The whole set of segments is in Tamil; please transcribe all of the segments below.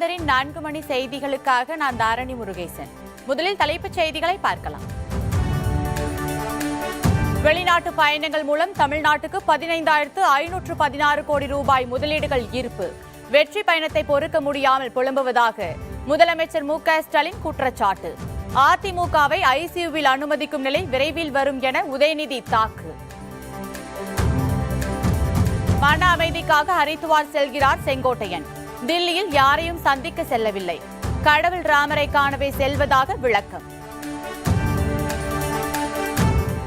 வேந்தரின் நான்கு மணி செய்திகளுக்காக நான் தாரணி முருகேசன். முதலில் தலைப்புச் செய்திகளை பார்க்கலாம். வெளிநாட்டு பயணங்கள் மூலம் தமிழ்நாட்டுக்கு பதினைந்தாயிரத்து ஐநூற்று பதினாறு கோடி ரூபாய் முதலீடுகள் ஈர்ப்பு. வெற்றி பயணத்தை பொறுக்க முடியாமல் புலம்புவதாக முதலமைச்சர் மு க ஸ்டாலின் குற்றச்சாட்டு. அதிமுகவை ஐசியூவில் அனுமதிக்கும் நிலை விரைவில் வரும் என உதயநிதி தாக்கு. மன அமைதிக்காக ஹரித்துவார் செல்கிறார் செங்கோட்டையன். தில்லியில் யாரையும் சந்திக்க செல்லவில்லை. கடவுள் ராமரை காணவே செல்வதாக விளக்கம்.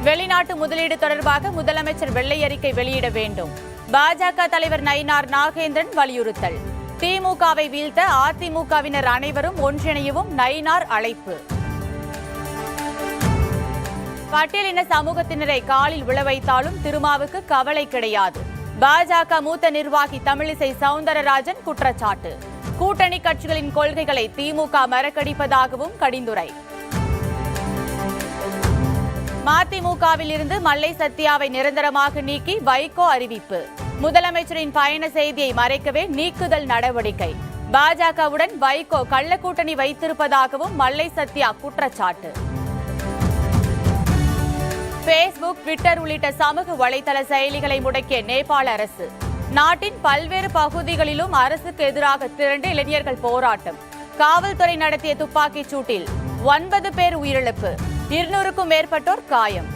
வெளிநாட்டு முதலீடு தொடர்பாக முதலமைச்சர் வெள்ளை அறிக்கை வெளியிட வேண்டும். பாஜக தலைவர் நயினார் நாகேந்திரன் வலியுறுத்தல். திமுகவை வீழ்த்த அதிமுகவினர் அனைவரும் ஒன்றிணையவும் நயினார் அழைப்பு. பட்டியலின சமூகத்தினரை காலில் விழ வைத்தாலும் திருமாவுக்கு கவலை கிடையாது. பாஜக மூத்த நிர்வாகி தமிழிசை சவுந்தரராஜன் குற்றச்சாட்டு. கூட்டணி கட்சிகளின் கொள்கைகளை திமுக மறக்கடிப்பதாகவும் கடிந்துரை. மதிமுகவில் இருந்து மல்லை சத்யாவை நிரந்தரமாக நீக்கி வைகோ அறிவிப்பு. முதலமைச்சரின் பயண செய்தியை மறைக்கவே நீக்குதல் நடவடிக்கை. பாஜகவுடன் வைகோ கள்ள கூட்டணி வைத்திருப்பதாகவும் மல்லை சத்யா குற்றச்சாட்டு. பேஸ்புக் ட்விட்டர் உள்ளிட்ட சமூக வலைதள செயலிகளை முடக்கிய நேபாள அரசு. நாட்டின் பல்வேறு பகுதிகளிலும் அரசுக்கு எதிராக திரண்டு இளைஞர்கள் போராட்டம். காவல்துறை நடத்திய துப்பாக்கிச் சூட்டில் ஒன்பது பேர் உயிரிழப்பு இருநூறுக்கும் மேற்பட்டோர் காயம்.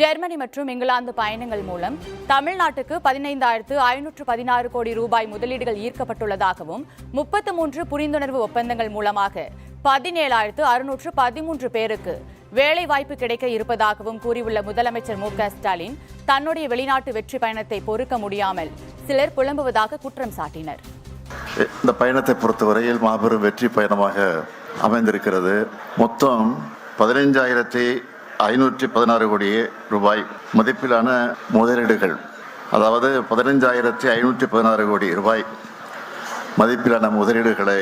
ஜெர்மனி மற்றும் இங்கிலாந்து பயணங்கள் மூலம் தமிழ்நாட்டுக்கு பதினைந்தாயிரத்து ஐநூற்று பதினாறு கோடி ரூபாய் முதலீடுகள் ஈர்க்கப்பட்டுள்ளதாகவும் முப்பத்து மூன்று புரிந்துணர்வு ஒப்பந்தங்கள் மூலமாக பதினேழாயிரத்து அறுநூற்று பதிமூன்று பேருக்கு வேலை வாய்ப்பு கிடைக்க இருப்பதாகவும் கூறியுள்ள முதலமைச்சர் மு க ஸ்டாலின் தன்னுடைய வெளிநாட்டு வெற்றி பயணத்தை பொறுக்க முடியாமல் சிலர் புலம்புவதாக குற்றம் சாட்டினர். இந்த பயணத்தை பொறுத்தவரையில் மாபெரும் வெற்றி பயணமாக அமைந்திருக்கிறது. மொத்தம் பதினைஞ்சாயிரத்தி ஐநூற்றி பதினாறு கோடி ரூபாய் மதிப்பிலான முதலீடுகள் அதாவது பதினைஞ்சாயிரத்தி ஐநூற்றி பதினாறு கோடி ரூபாய் மதிப்பிலான முதலீடுகளை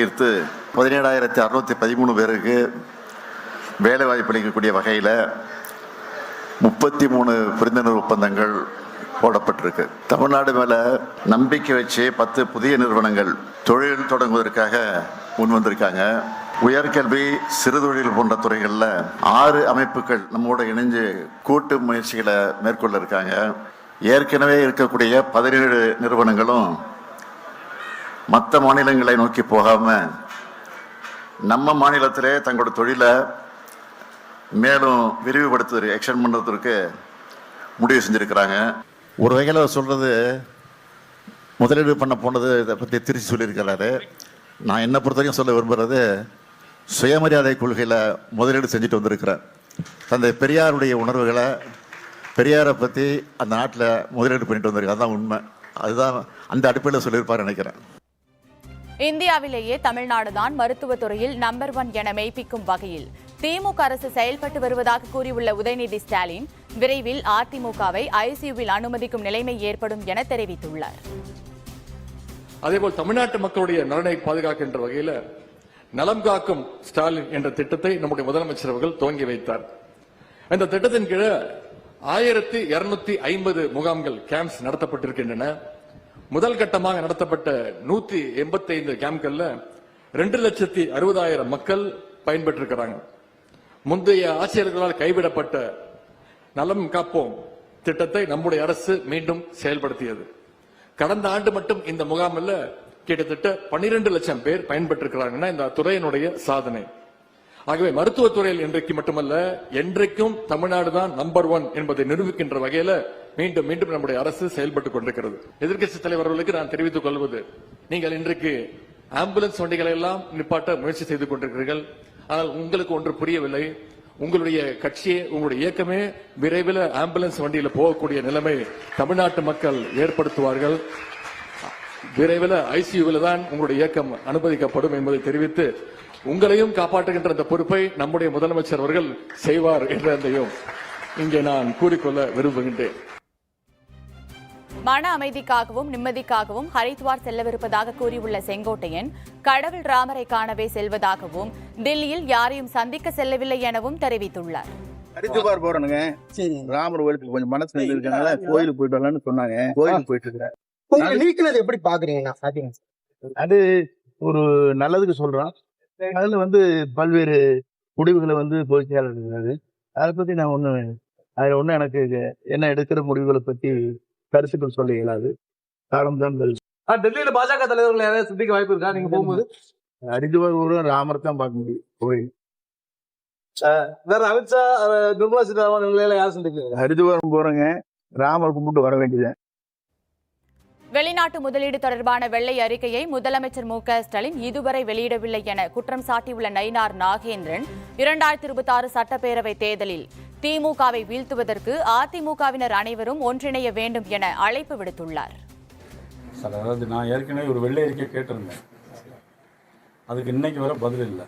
ஈர்த்து பதினேழாயிரத்தி அறுநூற்றி பதிமூணு பேருக்கு வேலை வாய்ப்பு அளிக்கக்கூடிய வகையில் முப்பத்தி மூணு புரிந்துணர்வு ஒப்பந்தங்கள் போடப்பட்டிருக்கு. தமிழ்நாடு மேலே நம்பிக்கை வச்சு பத்து புதிய நிறுவனங்கள் தொழில் தொடங்குவதற்காக முன் வந்திருக்காங்க. உயர்கல்வி சிறுதொழில் போன்ற துறைகளில் ஆறு அமைப்புகள் நம்மோட இணைஞ்சு கூட்டு முயற்சிகளை மேற்கொள்ள இருக்காங்க. ஏற்கனவே இருக்கக்கூடிய பதினேழு நிறுவனங்களும் மற்ற மாநிலங்களை நோக்கி போகாமல் நம்ம மாநிலத்திலே தங்களோட தொழிலை மேலும் விரிவுபடுத்துவதற்கு எக்ஸ்டெண்ட் பண்ணுறதுக்கு முடிவு செஞ்சுருக்கிறாங்க. ஒரு வகையில் சொல்கிறது முதலீடு பண்ண போனது இதை பற்றி திருச்சி சொல்லியிருக்கிறாரு. நான் என்னை பொறுத்த வரைக்கும் சொல்ல விரும்புகிறது சுயமரியாதை கொள்கையில் முதலீடு செஞ்சுட்டு வந்திருக்கிறேன் தந்தை பெரியாருடைய உணர்வுகளை பெரியாரை பற்றி அந்த நாட்டில் முதலீடு பண்ணிட்டு வந்திருக்கேன் அதுதான் உண்மை. அதுதான் அந்த அடிப்படையில் சொல்லியிருப்பார் நினைக்கிறேன். இந்தியாவிலேயே தமிழ்நாடுதான் மருத்துவத் துறையில் நம்பர் ஒன் என மெய்ப்பிக்கும் வகையில். திமுக அரசு செயல்பட்டு வருவதாக கூறியுள்ள உதயநிதி ஸ்டாலின் விரைவில் அதிமுகவை ஐசியூவில் அனுமதிக்கும் நிலைமை ஏற்படும் என தெரிவித்துள்ளார். அதேபோல் தமிழ்நாட்டு மக்களுடைய நலனை பாதுகாக்கின்ற வகையில் நலம் காக்கும் ஸ்டாலின் என்ற திட்டத்தை நம்முடைய முதலமைச்சர் அவர்கள் துவங்கி வைத்தார். இந்த திட்டத்தின் கீழே ஆயிரத்தி இருநூத்தி ஐம்பது முகாம்கள் கேம்ப்ஸ் நடத்தப்பட்டிருக்கின்றன. முதல் கட்டமாக நடத்தப்பட்ட நூத்தி எண்பத்தி ஐந்து கேம்ப்கள்ல ரெண்டு லட்சத்தி அறுபதாயிரம் மக்கள் பயன்பெற்றிருக்கிறாங்க. முந்தைய ஆட்சியர்களால் கைவிடப்பட்ட நலம் காப்போம் திட்டத்தை நம்முடைய அரசு மீண்டும் செயல்படுத்தியது. கடந்த ஆண்டு மட்டும் இந்த முகாமில் கிட்டத்தட்ட 12 லட்சம் பேர் பயன்பெற்றிருக்கிறாங்கன்னா இந்த துறையினுடைய சாதனை. ஆகவே மருத்துவத்துறையில் இன்றைக்கு மட்டுமல்ல என்றைக்கும் தமிழ்நாடு தான் நம்பர் ஒன் என்பதை நிரூபிக்கின்ற வகையில மீண்டும் மீண்டும் நம்முடைய அரசு செயல்பட்டுக் கொண்டிருக்கிறது. எதிர்கட்சி தலைவர்களுக்கு நான் தெரிவித்துக் கொள்வது நீங்கள் இன்றைக்கு ஆம்புலன்ஸ் வண்டிகளை எல்லாம் நிப்பாட்ட முயற்சி செய்து கொண்டிருக்கிறீர்கள். ஆனால் உங்களுக்கு ஒன்று புரியவில்லை. உங்களுடைய கட்சியே உங்களுடைய இயக்கமே விரைவில் ஆம்புலன்ஸ் வண்டியில போகக்கூடிய நிலைமை தமிழ்நாட்டு மக்கள் ஏற்படுத்துவார்கள். விரைவில் ஐசியூவில் தான் உங்களுடைய இயக்கம் அனுமதிக்கப்படும் என்பதை தெரிவித்து உங்களையும் காப்பாற்றுகின்ற அந்த பொறுப்பை நம்முடைய முதலமைச்சர் அவர்கள் செய்வார் என்றதையும் இங்கே நான் கூறிக்கொள்ள விரும்புகின்றேன். மன அமைதிக்காகவும் நிம்மதிக்காகவும் ஹரித்வார் செல்லவிருப்பதாக கூறியுள்ள செங்கோட்டையன் கடவுள் ராமரை காணவே செல்வதாகவும் தில்லியில் யாரையும் சந்திக்க செல்லவில்லை எனவும் தெரிவித்துள்ளார். ஹரித்துவார் போறேனுங்க. சரி. ராமர் கோயிலுக்கு கொஞ்சம் மனசு இருக்காங்களா கோயிலுக்கு போயிட்டு வரலாம்னு சொன்னாங்க. கோயிலுக்கு போயிட்டு இருக்கிறேன் நீக்கினது எப்படி சாத்தியம் அது ஒரு நல்லதுக்கு சொல்றோம். அதுல வந்து பல்வேறு முடிவுகளை வந்து பொதுச் செயலாளர் இருக்காரு அதை பத்தி நான் ஒண்ணு அதுல ஒண்ணும் எனக்கு என்ன எடுக்கிற முடிவுகளை பத்தி கருத்துக்கள் சொல்ல இயலாது. காலம் தான் டெல்லியில பாஜக தலைவர்கள் யாராவது சந்திக்க வாய்ப்பு இருக்கா? நீங்க போகும்போது? ஹரித்துவார் ஊரும் ராமர் தான் பார்க்க முடியும். கோயில் வேற அமித்ஷா நிர்மலா சீதாராமன் இவங்களை எல்லாம் யார் சந்திக்கிறீங்க ஹரித்துவாரம் போறேங்க. ராமர் கும்பிட்டு வர வேண்டியது வெளிநாட்டு முதலீடு தொடர்பான வெள்ளை அறிக்கையை முதலமைச்சர் மு ஸ்டாலின் இதுவரை வெளியிடவில்லை என குற்றம் சாட்டியுள்ள நயினார் நாகேந்திரன் இரண்டாயிரத்தி இருபத்தி ஆறு சட்டப்பேரவை தேர்தலில் திமுகவை வீழ்த்துவதற்கு அதிமுகவினர் அனைவரும் ஒன்றிணைய வேண்டும் என அழைப்பு விடுத்துள்ளார். சார் அதாவது நான் ஏற்கனவே ஒரு வெள்ளை அறிக்கை கேட்டிருந்தேன். அதுக்கு இன்னைக்கு வர பதில் இல்லை.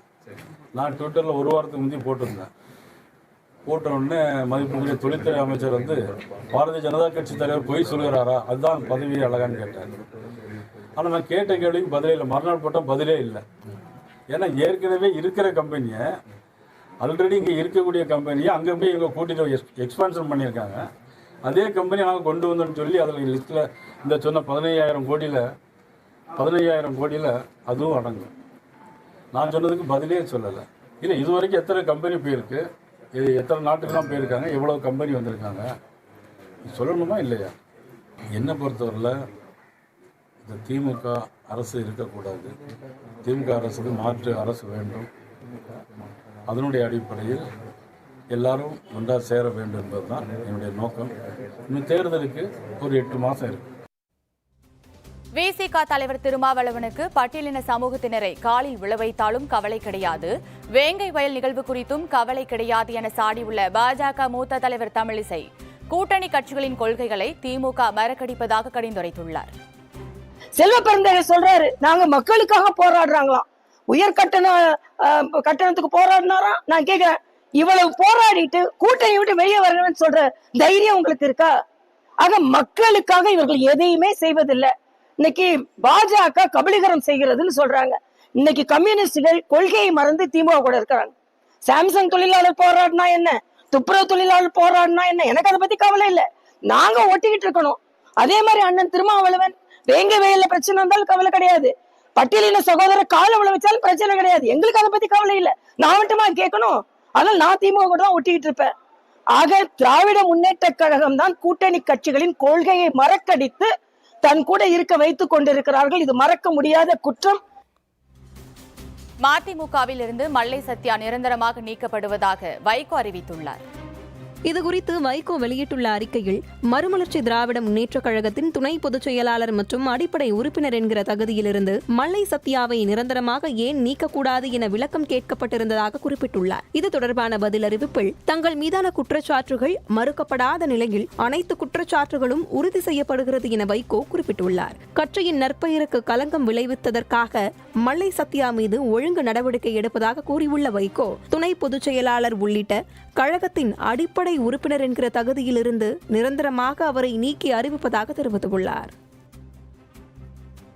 நான் ட்விட்டரில் ஒரு வாரத்துக்கு முந்தைய போட்டிருந்தேன். போட்ட உடனே மதிப்புக்குரிய தொழில்துறை அமைச்சர் வந்து பாரதிய ஜனதா கட்சி தலைவர் பொய் சொல்கிறாரா? அதுதான் பதவி அழகான்னு கேட்டார். ஆனால் நான் கேட்ட கேள்விக்கு பதிலே இல்லை. மறுநாள் போட்டால் பதிலே இல்லை. ஏன்னா ஏற்கனவே இருக்கிற கம்பெனியை ஆல்ரெடி இங்கே இருக்கக்கூடிய கம்பெனியை அங்கே போய் இவங்க கூட்டிட்டு எக்ஸ்பான்ஷன் பண்ணியிருக்காங்க. அதே கம்பெனி நாங்கள் கொண்டு வந்தோம்னு சொல்லி அதில் லிஸ்ட்டில் இந்த சொன்ன பதினையாயிரம் கோடியில் பதினையாயிரம் கோடியில் அதுவும் அடங்கும். நான் சொன்னதுக்கு பதிலே சொல்லலை. இல்லை இது வரைக்கும் எத்தனை கம்பெனி போயிருக்கு? இது எத்தனை நாட்டுக்கெல்லாம் போயிருக்காங்க? எவ்வளோ கம்பெனி வந்திருக்காங்க? சொல்லணுமா இல்லையா? என்னை பொறுத்தவரையில் இந்த திமுக அரசு இருக்கக்கூடாது. திமுக அரசுக்கு மாற்று அரசு வேண்டும். அதனுடைய அடிப்படையில் எல்லாரும் ஒன்றாக சேர வேண்டும் என்பது தான் என்னுடைய நோக்கம். இன்னும் தேர்தலுக்கு ஒரு எட்டு மாதம் இருக்குது விசிக தலைவர் திருமாவளவனுக்கு பட்டியலின சமூகத்தினரை காலில் விழவைத்தாலும் கவலை கிடையாது. வேங்கை வயல் நிகழ்வு குறித்தும் கவலை கிடையாது என சாடியுள்ள பாஜக மூத்த தலைவர் தமிழிசை கூட்டணி கட்சிகளின் கொள்கைகளை திமுக மறக்கடிப்பதாக கடிந்துரைத்துள்ளார். செல்வ பெருந்தகை சொல்றாரு நாங்க மக்களுக்காக போராடுறாங்களாம். உயர்கட்டண கட்டணத்துக்கு போராடினாரா? நான் கேக்குறேன். இவ்வளவு போராடிட்டு கூட்டணி விட்டு வெளியே வரணும்னு சொல்ற தைரியம் உங்களுக்கு இருக்கா? ஆக மக்களுக்காக இவர்கள் எதையுமே செய்வதில்லை. இன்னைக்கு பாஜக கபலீகரம் செய்கிறதுன்னு சொல்றாங்க. இன்னைக்கு கம்யூனிஸ்டுகள் கொள்கையை மறந்து திமுக கூட இருக்கிறாங்க. சாம்சங் தொழிலாளர் போராடினா என்ன? துப்புரவு தொழிலாளர் போராடினா என்ன? எனக்கு அதை பத்தி கவலை இல்லை. நாங்க ஒட்டிக்கிட்டு இருக்கணும். அதே மாதிரி அண்ணன் திருமாவளவன் வேங்க வயல்ல பிரச்சனை இருந்தாலும் கவலை கிடையாது. பட்டியலின சகோதரர் கால வச்சாலும் பிரச்சனை கிடையாது. எங்களுக்கு அதை பத்தி கவலை இல்லை. நான் மட்டுமா கேட்கணும். அதனால நான் திமுக கூட தான் ஒட்டிக்கிட்டு இருப்பேன். ஆக திராவிட முன்னேற்ற கழகம் தான் கூட்டணி கட்சிகளின் கொள்கையை மறக்கடித்து தன் கூட இருக்க வைத்துக் கொண்டிருக்கிறார்கள். இது மறக்க முடியாத குற்றம். மதிமுகவில் இருந்து மல்லை சத்யா நிரந்தரமாக நீக்கப்படுவதாக வைகோ அறிவித்துள்ளார். இதுகுறித்து வைகோ வெளியிட்டுள்ள அறிக்கையில் மறுமலர்ச்சி திராவிட முன்னேற்றக் கழகத்தின் துணை பொதுச் செயலாளர் மற்றும் அடிப்படை உறுப்பினர் என்கிற தகுதியிலிருந்து மல்லை சத்யாவை நிரந்தரமாக ஏன் நீக்கக்கூடாது என விளக்கம் கேட்கப்பட்டிருந்ததாக குறிப்பிட்டுள்ளார். இது தொடர்பான பதில் அறிவிப்பில் தங்கள் மீதான குற்றச்சாட்டுகள் மறுக்கப்படாத நிலையில் அனைத்து குற்றச்சாட்டுகளும் உறுதி செய்யப்படுகிறது என வைகோ குறிப்பிட்டுள்ளார். கட்சியின் நற்பெயருக்கு களங்கம் விளைவித்ததற்காக மல்லை சத்யா மீது ஒழுங்கு நடவடிக்கை எடுப்பதாக கூறியுள்ள வைகோ துணை பொதுச் செயலாளர் உள்ளிட்ட கழகத்தின் அடிப்படை உறுப்பினர் என்கிற தகுதியிலிருந்து நிரந்தரமாக அவரை நீக்கி அறிவிப்பதாக தெரிவித்துள்ளார்.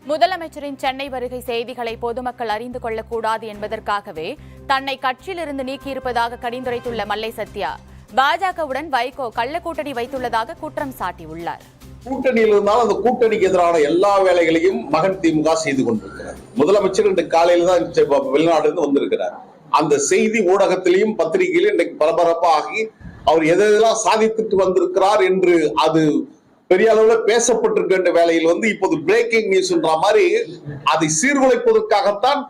முதலமைச்சரின் சென்னை வருகை செய்திகளை பொதுமக்கள் அறிந்து கொள்ளக்கூடாது என்பதற்காகவே தன்னை கட்சியிலிருந்து நீக்கியிருப்பதாக கடிந்துரைத்துள்ள மல்லை சத்யா பாஜகவுடன் வைகோ கள்ள கூட்டணி வைத்துள்ளதாக குற்றம் சாட்டியுள்ளார். கூட்டணியில் இருந்தாலும் அந்த கூட்டணிக்கு எதிரான எல்லா வேலைகளையும் மகன் திமுக செய்து கொண்டிருக்கிறார். முதலமைச்சர் இன்று காலையில தான் செ- வெளிநாடு இருந்து வந்திருக்கிறார். அந்த செய்தி ஊடகத்திலையும் பத்திரிகையிலும் இன்றைக்கு பரபரப்பாகி அவர் எதெல்லாம் சாதித்துட்டு வந்திருக்கிறார் என்று அது பெரிய அளவுல பேசப்பட்டிருக்கின்ற வேலையில் வந்து இப்போது பிரேக்கிங் நியூஸ்ன்ற மாதிரி அதை சீர்குலைப்பதற்காகத்தான்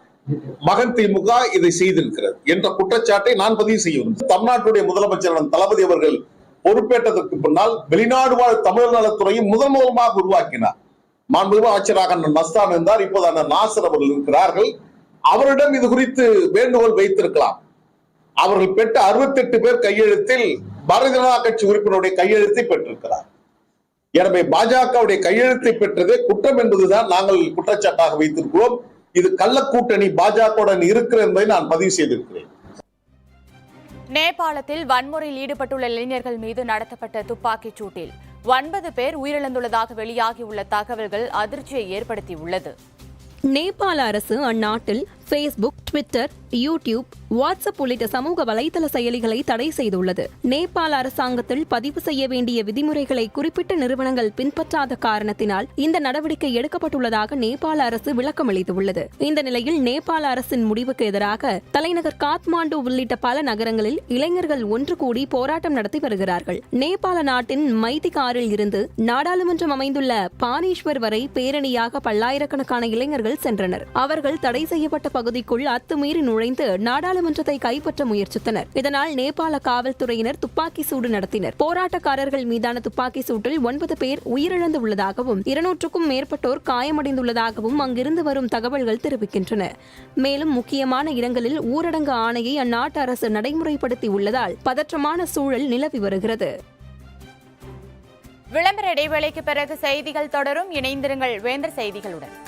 மகன் திமுக இதை செய்திருக்கிறது என்ற குற்றச்சாட்டை நான் பதிவு செய்யும் தமிழ்நாட்டுடைய முதலமைச்சர் தளபதி அவர்கள் பொறுப்பேற்றதற்கு பின்னால் வெளிநாடு வாழ் தமிழர் நலத்துறையும் முதல் முதலமாக உருவாக்கினார். மாண்புமிகு ஆட்சியராக அண்ணன் மஸ்தான் இருந்தார். இப்போது அண்ணன் நாசர் அவர்கள் இருக்கிறார்கள். அவரிடம் இது குறித்து வேண்டுகோள் வைத்திருக்கலாம். அவர்கள் பெற்ற 68 பேர் கையெழுத்தில் பாரதிய ஜனதா கட்சி உறுப்பினருடைய கையெழுத்தை பெற்றிருக்கிறார். எனவே பாஜகவுடைய கையெழுத்தை பெற்றதே குற்றம் என்பதுதான் நாங்கள் குற்றச்சாட்டாக வைத்திருக்கிறோம். இது கள்ள கூட்டணி பாஜகவுடன் இருக்கிறது என்பதை நான் பதிவு செய்திருக்கிறேன். நேபாளத்தில் வன்முறையில் ஈடுபட்டுள்ள இளைஞர்கள் மீது நடத்தப்பட்ட துப்பாக்கிச் சூட்டில் ஒன்பது பேர் உயிரிழந்துள்ளதாக வெளியாகியுள்ள தகவல்கள் அதிர்ச்சியை ஏற்படுத்தியுள்ளது. நேபாள அரசு அந்நாட்டில் ஃபேஸ்புக் ட்விட்டர் யூடியூப் வாட்ஸ்அப் உள்ளிட்ட சமூக வலைதள செயலிகளை தடை செய்துள்ளது. நேபாள அரசாங்கத்தில் பதிவு செய்ய வேண்டிய விதிமுறைகளை குறிப்பிட்ட நிறுவனங்கள் பின்பற்றாத காரணத்தினால் இந்த நடவடிக்கை எடுக்கப்பட்டுள்ளதாக நேபாள அரசு விளக்கமளித்துள்ளது இந்த நிலையில் நேபாள அரசின் முடிவுக்கு எதிராக தலைநகர் காத்மாண்டு உள்ளிட்ட பல நகரங்களில் இளைஞர்கள் ஒன்று கூடி போராட்டம் நடத்தி வருகிறார்கள். நேபாள நாட்டின் மைதிகாரில் இருந்து நாடாளுமன்றம் அமைந்துள்ள பானேஸ்வர் வரை பேரணியாக பல்லாயிரக்கணக்கான இளைஞர்கள் சென்றனர். அவர்கள் தடை செய்யப்பட்ட பகுதிக்குள் அத்துமீறி நுழைந்து நாடாளுமன்றத்தை கைப்பற்ற முயற்சித்தனர். இதனால் நேபாள காவல்துறையினர் துப்பாக்கி சூடு நடத்தினர். போராட்டக்காரர்கள் மீதான துப்பாக்கி சூட்டில் ஒன்பது பேர் உயிரிழந்து உள்ளதாகவும் இருநூற்றுக்கும் மேற்பட்டோர் காயமடைந்துள்ளதாகவும் அங்கிருந்து வரும் தகவல்கள் தெரிவிக்கின்றன. மேலும் முக்கியமான இடங்களில் ஊரடங்கு ஆணையை அந்நாட்டு அரசு நடைமுறைப்படுத்தி உள்ளதால் பதற்றமான சூழல் நிலவி வருகிறது. விளம்பர இடைவேளைக்கு பிறகு செய்திகள் தொடரும். இணைந்திருங்கள். வேந்தர் செய்திகளுடன்.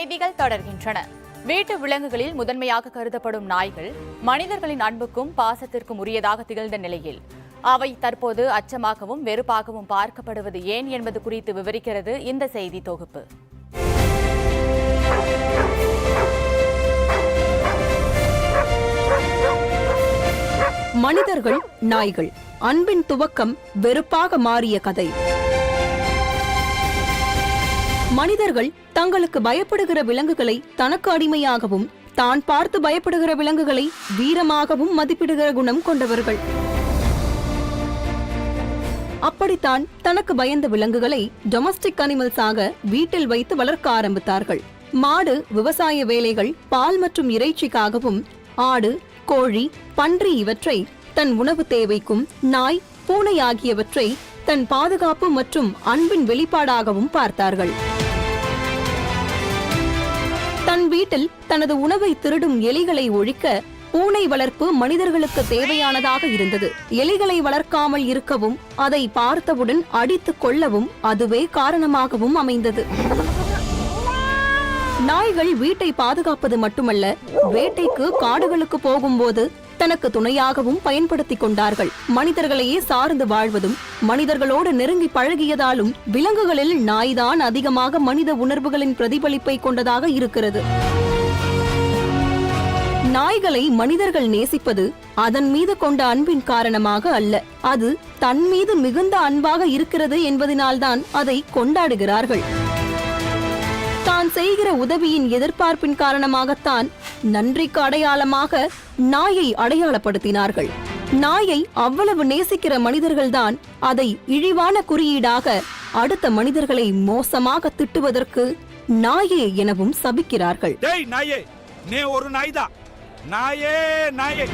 செய்திகள் தொடர்கின்றன. வீட்டு விலங்குகளில் முதன்மையாக கருதப்படும் நாய்கள் மனிதர்களின் அன்புக்கும் பாசத்திற்கும் உரியதாக திகழ்ந்த நிலையில் அவை தற்போது அச்சமாகவும் வெறுப்பாகவும் பார்க்கப்படுவது ஏன் என்பது குறித்து விவரிக்கிறது இந்த செய்தி தொகுப்பு. மனிதர்கள் நாய்கள் அன்பின் துவக்கம் வெறுப்பாக மாறிய கதை. மனிதர்கள் தங்களுக்கு பயப்படுகிற விலங்குகளை தனக்கு அடிமையாகவும் தான் பார்த்து பயப்படுகிற விலங்குகளை வீரமாகவும் மதிப்பிடுகிற குணம் கொண்டவர்கள். அப்படித்தான் தனக்கு பயந்த விலங்குகளை டொமஸ்டிக் அனிமல்ஸாக வீட்டில் வைத்து வளர்க்க ஆரம்பித்தார்கள். மாடு விவசாய வேலைகள் பால் மற்றும் இறைச்சிக்காகவும் ஆடு கோழி பன்றி இவற்றை தன் உணவு தேவைக்கும் நாய் பூனை ஆகியவற்றை தன் பாதுகாப்பு மற்றும் அன்பின் வெளிப்பாடாகவும் பார்த்தார்கள். தன் வீட்டில் தனது உணவை திருடும் எலிகளை ஒழிக்க பூனை வளர்ப்பு மனிதர்களுக்கு தேவையானதாக இருந்தது. எலிகளை வளர்க்காமல் இருக்கவும் அதை பார்த்தவுடன் அடித்துக் கொள்ளவும் அதுவே காரணமாகவும் அமைந்தது. நாய்கள் வீட்டை பாதுகாப்பது மட்டுமல்ல வேட்டைக்கு காடுகளுக்கு போகும்போது தனக்கு துணையாகவும் பயன்படுத்திக் கொண்டார்கள். மனிதர்களையே சார்ந்து வாழ்வதும் மனிதர்களோடு நெருங்கி பழகியதாலும் விலங்குகளில் நாய்தான் அதிகமாக மனித உணர்வுகளின் பிரதிபலிப்பை கொண்டதாக இருக்கிறது. நாய்களை மனிதர்கள் நேசிப்பது அதன் மீது கொண்ட அன்பின் காரணமாக அல்ல. அது தன் மீது மிகுந்த அன்பாக இருக்கிறது என்பதனால்தான் அதை கொண்டாடுகிறார்கள். தான் செய்கிற உதவியின் எதிர்பார்ப்பின் காரணமாகத்தான் நன்றிக்கு அடையாளமாக நாயை அடையாளப்படுத்தினார்கள். நாயை அவ்வளவு நேசிக்கிற மனிதர்கள்தான் அதை இழிவான குறியீடாக அடுத்த மனிதர்களை மோசமாக திட்டுவதற்கு நாயே எனவும் சபிக்கிறார்கள். நாயே நீ ஒரு நாய்தான் நாயே நாயே.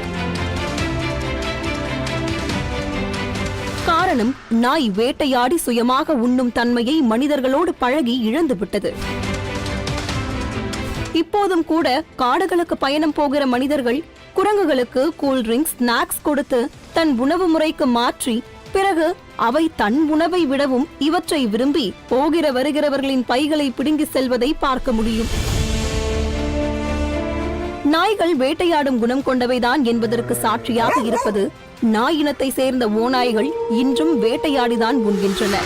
காரணம் நாய் வேட்டையாடி சுயமாக உண்ணும் தன்மையை மனிதர்களோடு பழகி இழந்துவிட்டது. இப்போதும் கூட காடுகளுக்கு பயணம் போகிற மனிதர்கள் குரங்குகளுக்கு கூல் ட்ரிங்க்ஸ் ஸ்நாக்ஸ் கொடுத்து தன் உணவு முறைக்கு மாற்றி பிறகு அவை தன் உணவை விடவும் இவற்றை விரும்பி போகிற வருகிறவர்களின் பைகளை பிடுங்கி செல்வதை பார்க்க முடியும். நாய்கள் வேட்டையாடும் குணம் கொண்டவைதான் என்பதற்கு சாட்சியாக இருப்பது நாய் இனத்தை சேர்ந்த ஓநாய்கள் இன்றும் வேட்டையாடிதான் உண்கின்றன.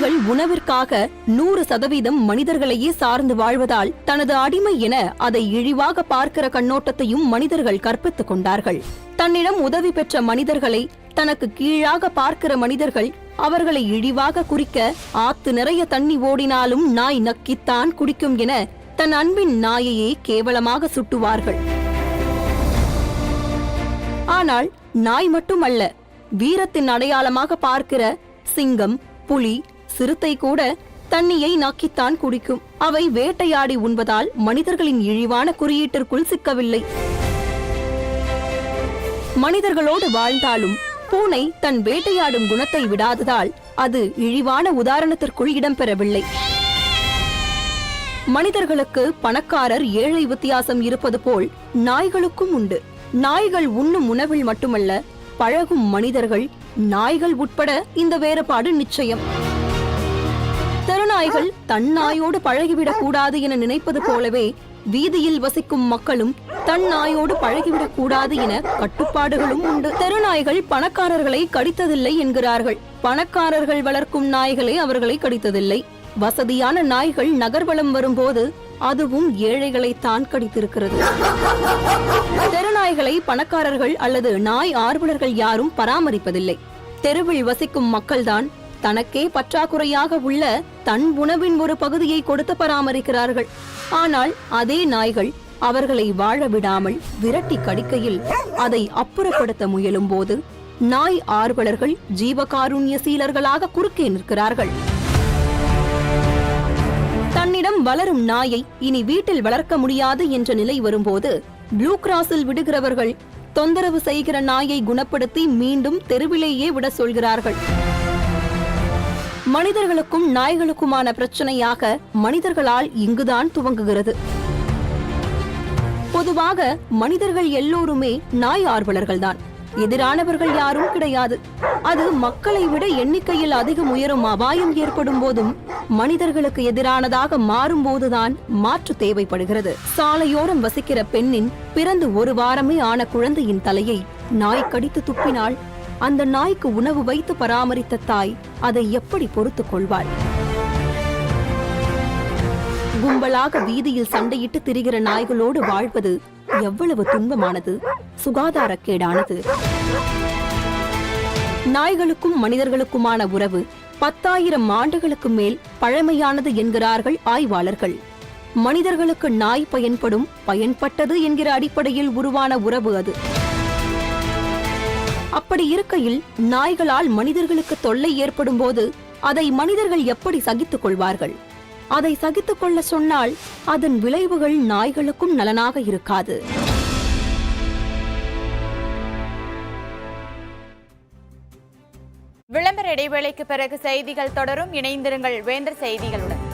நாய்கள் உணவிற்காக நூறு சதவீதம் மனிதர்களையே சார்ந்து வாழ்வதால் தனது அடிமை என அதை இழிவாக பார்க்கிற கண்ணோட்டத்தையும் மனிதர்கள் கற்பித்துக் கொண்டார்கள். தன்னிடம் உதவி பெற்ற மனிதர்களை தனக்கு கீழாக பார்க்கிற மனிதர்கள் அவர்களை இழிவாக குறிக்க ஆத்து நிறைய தண்ணி ஓடினாலும் நாய் நக்கித்தான் குடிக்கும் என தன் அன்பின் நாயையே கேவலமாக சுட்டுவார்கள். ஆனால் நாய் மட்டுமல்ல வீரத்தின் அடையாளமாக பார்க்கிற சிங்கம் புலி சிறுத்தை கூட தண்ணியை நக்கித்தான் குடிக்கும். அவை வேட்டையாடி உண்பதால் மனிதர்களின் இழிவான குறியீட்டிற்குள் சிக்கவில்லை. மனிதர்களோடு வாழ்ந்தாலும் பூனை தன் வேட்டையாடும் குணத்தை விடாததால் அது இழிவான உதாரணத்திற்குள் இடம்பெறவில்லை. மனிதர்களுக்கு பணக்காரர் ஏழை வித்தியாசம் இருப்பது போல் நாய்களுக்கும் உண்டு. நாய்கள் உண்ணும் உணவில் மட்டுமல்ல பழகும் மனிதர்கள் நாய்கள் உட்பட இந்த வேறுபாடு நிச்சயம். தெருநாய்கள் தன் நாயோடு பழகிவிடக் கூடாது என நினைப்பது போலவே வீதியில் வசிக்கும் மக்களும் தன் நாயோடு பழகிவிடக் கூடாது என கட்டுப்பாடுகளும் உண்டு. தெருநாய்கள் பணக்காரர்களை கடித்ததில்லை என்கிறார்கள். பணக்காரர்கள் வளர்க்கும் நாய்களே அவர்களை கடித்ததில்லை. வசதியான நாய்கள் நகர்வலம் வரும்போது அதுவும் ஏழைகளை தான் கடித்திருக்கிறது. தெருநாய்களை பணக்காரர்கள் அல்லது நாய் ஆர்வலர்கள் யாரும் பராமரிப்பதில்லை. தெருவில் வசிக்கும் மக்கள்தான் தனக்கே பற்றாக்குறையாக உள்ள தன் உணவின் ஒரு பகுதியை கொடுத்து பராமரிக்கிறார்கள். ஆனால் அதே நாய்கள் அவர்களை வாழ விடாமல் விரட்டி கடிக்கையில் அதை அப்புறப்படுத்த முயலும் போது நாய் ஆர்வலர்கள் ஜீவகாருண்ய சீலர்களாக குறுக்கே நிற்கிறார்கள். தன்னிடம் வளரும் நாயை இனி வீட்டில் வளர்க்க முடியாது என்ற நிலை வரும்போது ப்ளூ கிராஸில் விடுகிறவர்கள் தொந்தரவு செய்கிற நாயை குணப்படுத்தி மீண்டும் தெருவிலேயே விட சொல்கிறார்கள். மனிதர்களுக்கும் நாய்களுக்குமான பிரச்சனையாக மனிதர்களால் இங்குதான் துவங்குகிறது. பொதுவாக மனிதர்கள் எல்லோருமே நாய் ஆர்வலர்கள்தான். எதிரானவர்கள் யாரும் கிடையாது. அது மக்களை விட எண்ணிக்கையில் அதிகம் உயரும் அபாயம் ஏற்படும் போதும் மனிதர்களுக்கு எதிரானதாக மாறும் போதுதான் மாற்று தேவைப்படுகிறது. சாலையோரம் வசிக்கிற பெண்ணின் பிறந்து ஒரு வாரமே ஆன குழந்தையின் தலையை நாய் கடித்து துப்பினால் அந்த நாய்க்கு உணவு வைத்து பராமரித்த தாய் அதை எப்படி பொறுத்துக் கொள்வாள்? கும்பலாக வீதியில் சண்டையிட்டு திரிகிற நாய்களோடு வாழ்வது எவ்வளவு துன்பமானது சுகாதாரக்கேடானது. நாய்களுக்கும் மனிதர்களுக்குமான உறவு பத்தாயிரம் ஆண்டுகளுக்கு மேல் பழமையானது என்கிறார்கள் ஆய்வாளர்கள். மனிதர்களுக்கு நாய் பயன்படும் பயன்பட்டது என்கிற அடிப்படையில் உருவான உறவு அது. அப்படி இருக்கையில் நாய்களால் மனிதர்களுக்கு தொல்லை ஏற்படும் போது அதை மனிதர்கள் எப்படி சகித்துக் கொள்வார்கள்? அதை சகித்துக் கொள்ள சொன்னால் அதன் விளைவுகள் நாய்களுக்கும் நலனாக இருக்காது. விளம்பர இடைவேளைக்கு பிறகு செய்திகள் தொடரும். இணைந்திருங்கள் வேந்தர் செய்திகளுடன்.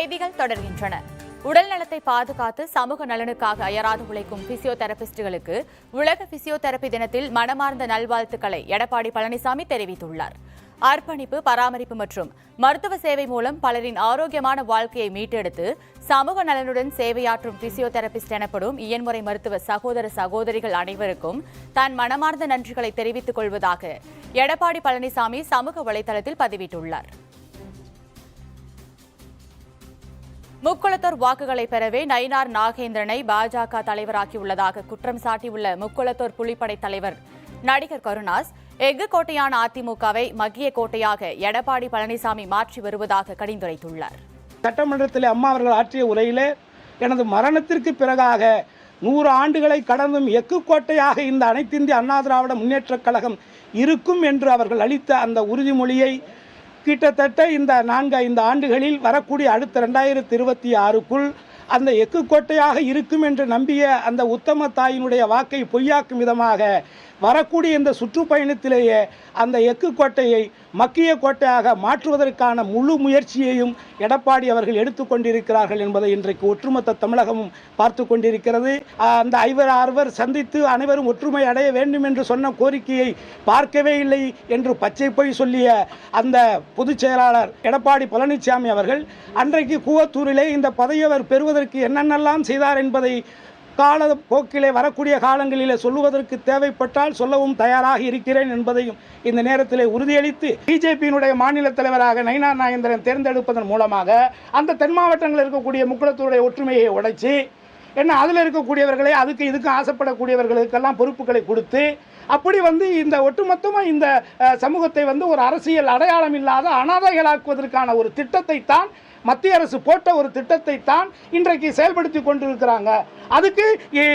செய்திகள் தொடர்கின்றன. உடல் நலத்தை பாதுகாத்து சமூக நலனுக்காக அயராது உழைக்கும் பிசியோதெரபிஸ்டுகளுக்கு உலக பிசியோதெரபி தினத்தில் மனமார்ந்த நல்வாழ்த்துக்களை எடப்பாடி பழனிசாமி தெரிவித்துள்ளார். அர்ப்பணிப்பு பராமரிப்பு மற்றும் மருத்துவ சேவை மூலம் பலரின் ஆரோக்கியமான வாழ்க்கையை மீட்டெடுத்து சமூக நலனுடன் சேவையாற்றும் பிசியோதெரபிஸ்ட் எனப்படும் இயன்முறை மருத்துவ சகோதர சகோதரிகள் அனைவருக்கும் தான் மனமார்ந்த நன்றிகளை தெரிவித்துக் கொள்வதாக எடப்பாடி பழனிசாமி சமூக வலைதளத்தில் பதிவிட்டுள்ளார். முக்குளத்தூர் வாக்குகளை பெறவே நயினார் நாகேந்திரனை பாஜக தலைவராக்கியுள்ளதாக குற்றம் சாட்டியுள்ள முக்குளத்தூர் புலிப்படை தலைவர் நடிகர் கருணாஸ் எஃகு கோட்டையான அதிமுகவை மக்கிய கோட்டையாக எடப்பாடி பழனிசாமி மாற்றி வருவதாக கடிந்துரைத்துள்ளார். சட்டமன்றத்தில் அம்மா அவர்கள் ஆற்றிய உரையிலே எனது மரணத்திற்கு பிறகாக நூறு ஆண்டுகளை கடந்தும் எஃகு கோட்டையாக இந்த அனைத்திந்திய அண்ணா திராவிட முன்னேற்றக் கழகம் இருக்கும் என்று அவர்கள் அளித்த அந்த உறுதிமொழியை கிட்டத்தட்ட இந்த நான்கு ஐந்து ஆண்டுகளில் வரக்கூடிய அடுத்த ரெண்டாயிரத்தி இருபத்தி ஆறுக்குள் அந்த எக்கு கோட்டையாக இருக்கும் என்று நம்பிய அந்த உத்தம தாயினுடைய வாக்கை பொய்யாக்கும் விதமாக வரக்கூடிய இந்த சுற்றுப்பயணத்திலேயே அந்த எக்கு கோட்டையை மக்கிய கோட்டையாக மாற்றுவதற்கான முழு முயற்சியையும் எடப்பாடி அவர்கள் எடுத்துக்கொண்டிருக்கிறார்கள் என்பதை இன்றைக்கு ஒற்றுமொத்த தமிழகமும் பார்த்து கொண்டிருக்கிறது. அந்த ஐவர் ஆறுவர் சந்தித்து அனைவரும் ஒற்றுமை அடைய வேண்டும் என்று சொன்ன கோரிக்கையை பார்க்கவே இல்லை என்று பச்சை பொய் சொல்லிய அந்த பொதுச் செயலாளர் எடப்பாடி பழனிசாமி அவர்கள் அன்றைக்கு கூவத்தூரிலே இந்த பதவி அவர் பெறுவதற்கு என்னென்னலாம் செய்தார் என்பதை கால போக்கிலே வரக்கூடிய காலங்களிலே சொல்லுவதற்கு தேவைப்பட்டால் சொல்லவும் தயாராக இருக்கிறேன் என்பதையும் இந்த நேரத்திலே உறுதியளித்து பிஜேபியினுடைய மாநில தலைவராக நயினார் நாகேந்திரன் தேர்ந்தெடுப்பதன் மூலமாக அந்த தென் மாவட்டங்களில் இருக்கக்கூடிய முக்குளத்தூருடைய ஒற்றுமையை உடைச்சி என்ன அதில் இருக்கக்கூடியவர்களை அதுக்கு இதுக்கு ஆசைப்படக்கூடியவர்களுக்கெல்லாம் பொறுப்புகளை கொடுத்து அப்படி வந்து இந்த ஒட்டுமொத்தமாக இந்த சமூகத்தை வந்து ஒரு அரசியல் அடையாளம் இல்லாத அனாதைகளாக்குவதற்கான ஒரு திட்டத்தை தான் மத்திய அரசு போட்ட ஒரு திட்டத்தை தான் இன்றைக்கு செயல்படுத்தி கொண்டிருக்கிறாங்க. அதுக்கு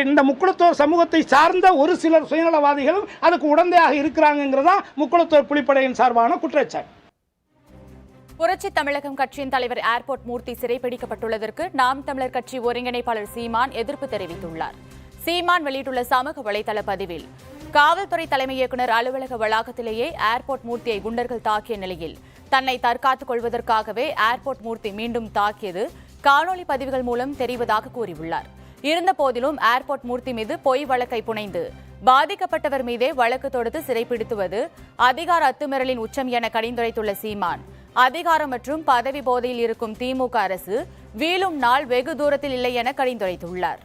இந்த முக்குளத்தோர் சமூகத்தை சார்ந்த ஒரு சிலர் சுயநலவாதிகளும் அதுக்கு உடந்தையாக இருக்கிறாங்கிறதா முக்குளத்தோர் புலிப்படையின் சார்பான குற்றச்சாட்டு. புரட்சி தமிழகம் கட்சியின் தலைவர் ஏர்போர்ட் மூர்த்தி சிறைப்பிடிக்கப்பட்டுள்ளதற்கு நாம் தமிழர் கட்சி ஒருங்கிணைப்பாளர் சீமான் எதிர்ப்பு தெரிவித்துள்ளார். சீமான் வெளியிட்டுள்ள சமூக வலைதள பதிவில் காவல்துறை தலைமை இயக்குநர் அலுவலக வளாகத்திலேயே ஏர்போர்ட் மூர்த்தியை குண்டர்கள் தாக்கிய நிலையில் தன்னை தற்காத்துக் கொள்வதற்காகவே ஏர்போர்ட் மூர்த்தி மீண்டும் தாக்கியது. காணொலி பதிவுகள் மூலம் தெரிவதாக கூறியுள்ளார். இருந்தபோதிலும் ஏர்போர்ட் மூர்த்தி மீது பொய் வழக்கை புனைந்து பாதிக்கப்பட்டவர் மீதே வழக்கு தொடுத்து சிறைப்பிடித்துவது அதிகார அத்துமீறலின் உச்சம் என கடிந்துரைத்துள்ள சீமான் அதிகாரம் மற்றும் பதவி போதையில் இருக்கும் திமுக அரசு வீழும் நாள் வெகு தூரத்தில் இல்லை என கடிந்துரைத்துள்ளார்.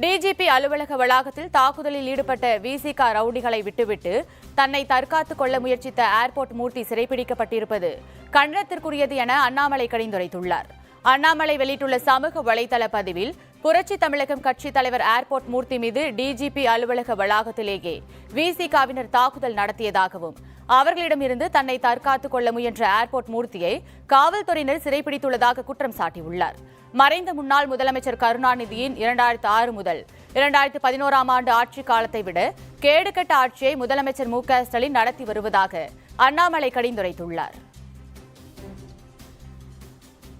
டிஜிபி அலுவலக வளாகத்தில் தாக்குதலில் ஈடுபட்ட விசிக ரவுடிகளை விட்டுவிட்டு தன்னை தற்காத்துக் கொள்ள முயற்சித்த ஏர்போர்ட் மூர்த்தி சிறைப்பிடிக்கப்பட்டிருப்பது கண்டனத்திற்குரியது என அண்ணாமலை கடிந்துரைத்துள்ளார். அண்ணாமலை வெளியிட்டுள்ள சமூக வலைதள பதிவில் புரட்சி தமிழகம் கட்சி தலைவர் ஏர்போர்ட் மூர்த்தி மீது டிஜிபி அலுவலக வளாகத்திலேயே விசிகாவினர் தாக்குதல் நடத்தியதாகவும் அவர்களிடமிருந்து தன்னை தற்காத்துக் கொள்ள முயன்ற ஏர்போர்ட் மூர்த்தியை காவல்துறையினர் சிறைப்பிடித்துள்ளதாக குற்றம் சாட்டியுள்ளார். மறைந்த முன்னாள் முதலமைச்சர் கருணாநிதியின் இரண்டாயிரத்து ஆறு முதல் இரண்டாயிரத்து பதினோராம் ஆண்டு ஆட்சி காலத்தை விட கேடுகட்ட ஆட்சியை முதலமைச்சர் மு க ஸ்டாலின் நடத்தி வருவதாக அண்ணாமலை கடிந்துரைத்துள்ளார்.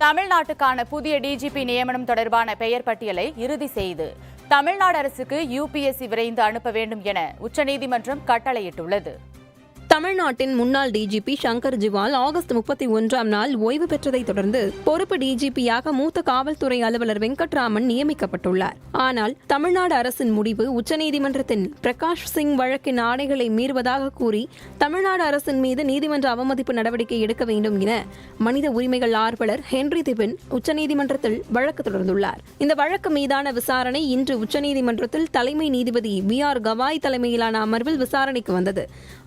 தமிழ்நாட்டுக்கான புதிய டிஜிபி நியமனம் தொடர்பான பெயர் பட்டியலை இறுதி செய்து தமிழ்நாடு அரசுக்கு யுபிஎஸ்சி விரைந்து அனுப்ப வேண்டும் என உச்சநீதிமன்றம் கட்டளையிட்டுள்ளது. தமிழ்நாட்டின் முன்னாள் டிஜிபி சங்கர் ஜிவால் ஆகஸ்ட் முப்பத்தி ஒன்றாம் நாள் ஓய்வு பெற்றதை தொடர்ந்து பொறுப்பு டிஜிபியாக மூத்த காவல்துறை அலுவலர் வெங்கட்ராமன் நியமிக்கப்பட்டுள்ளார். ஆனால் தமிழ்நாடு அரசின் முடிவு உச்சநீதிமன்றத்தின் பிரகாஷ் சிங் வழக்கின் ஆணைகளை மீறுவதாக கூறி தமிழ்நாடு அரசின் மீது நீதிமன்ற அவமதிப்பு நடவடிக்கை எடுக்க வேண்டும் என மனித உரிமைகள் ஆர்வலர் ஹென்றி திபின் உச்சநீதிமன்றத்தில் வழக்கு தொடர்ந்துள்ளார். இந்த வழக்கு மீதான விசாரணை இன்று உச்சநீதிமன்றத்தில் தலைமை நீதிபதி பி ஆர் கவாய் தலைமையிலான அமர்வில் விசாரணைக்கு வந்தது.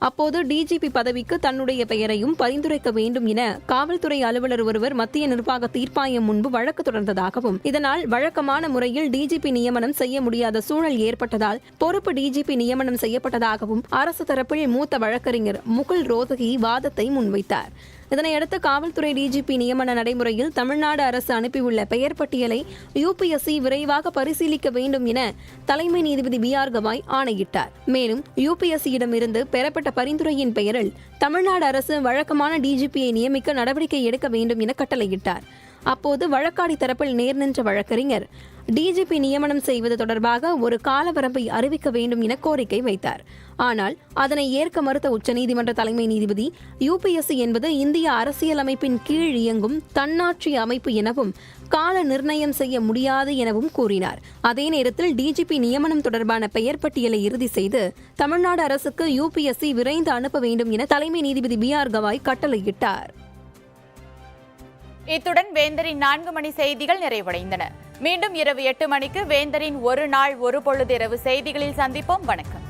அப்போது டிஜிபி பதவிக்கு தன்னுடைய பெயரையும் பரிந்துரைக்க வேண்டும் என காவல்துறை அலுவலர் ஒருவர் மத்திய நிர்வாக தீர்ப்பாயம் முன்பு வழக்கு தொடர்ந்ததாகவும் இதனால் வழக்கமான முறையில் டிஜிபி நியமனம் செய்ய முடியாத சூழல் ஏற்பட்டதால் பொறுப்பு டிஜிபி நியமனம் செய்யப்பட்டதாகவும் அரசு தரப்பில் மூத்த வழக்கறிஞர் முகுல் ரோதகி வாதத்தை முன்வைத்தார். இதனையடுத்து காவல்துறை டிஜிபி நியமன நடைமுறையில் தமிழ்நாடு அரசு அனுப்பியுள்ள பெயர் பட்டியலை யுபிஎஸ்சி விரைவாக பரிசீலிக்க வேண்டும் என தலைமை நீதிபதி பி ஆர் கவாய் ஆணையிட்டார். மேலும் யுபிஎஸ்சியிடமிருந்து பெறப்பட்ட பரிந்துரையின் பெயரில் தமிழ்நாடு அரசு வழக்கமான டிஜிபியை நியமிக்க நடவடிக்கை எடுக்க வேண்டும் என கட்டளையிட்டார். அப்போது வழக்காடி தரப்பில் நேர் நின்ற வழக்கறிஞர் டிஜிபி நியமனம் செய்வது தொடர்பாக ஒரு காலவரம்பை அறிவிக்க வேண்டும் என கோரிக்கை வைத்தார். ஆனால் அதனை ஏற்க மறுத்த உச்சநீதிமன்ற தலைமை நீதிபதி யுபிஎஸ்சி என்பது இந்திய அரசியலமைப்பின் கீழ் இயங்கும் தன்னாட்சி அமைப்பு எனவும் கால நிர்ணயம் செய்ய முடியாது எனவும் கூறினார். அதே நேரத்தில் டிஜிபி நியமனம் தொடர்பான பெயர் பட்டியலை இறுதி செய்து தமிழ்நாடு அரசுக்கு யுபிஎஸ்சி விரைந்து அனுப்ப வேண்டும் என தலைமை நீதிபதி பி ஆர் கவாய் கட்டளையிட்டார். இத்துடன் வேந்தரின் நான்கு மணி செய்திகள் நிறைவடைந்தன. மீண்டும் இரவு எட்டு மணிக்கு வேந்தரின் ஒரு நாள் ஒரு பொழுதிரவு செய்திகளில் சந்திப்போம். வணக்கம்.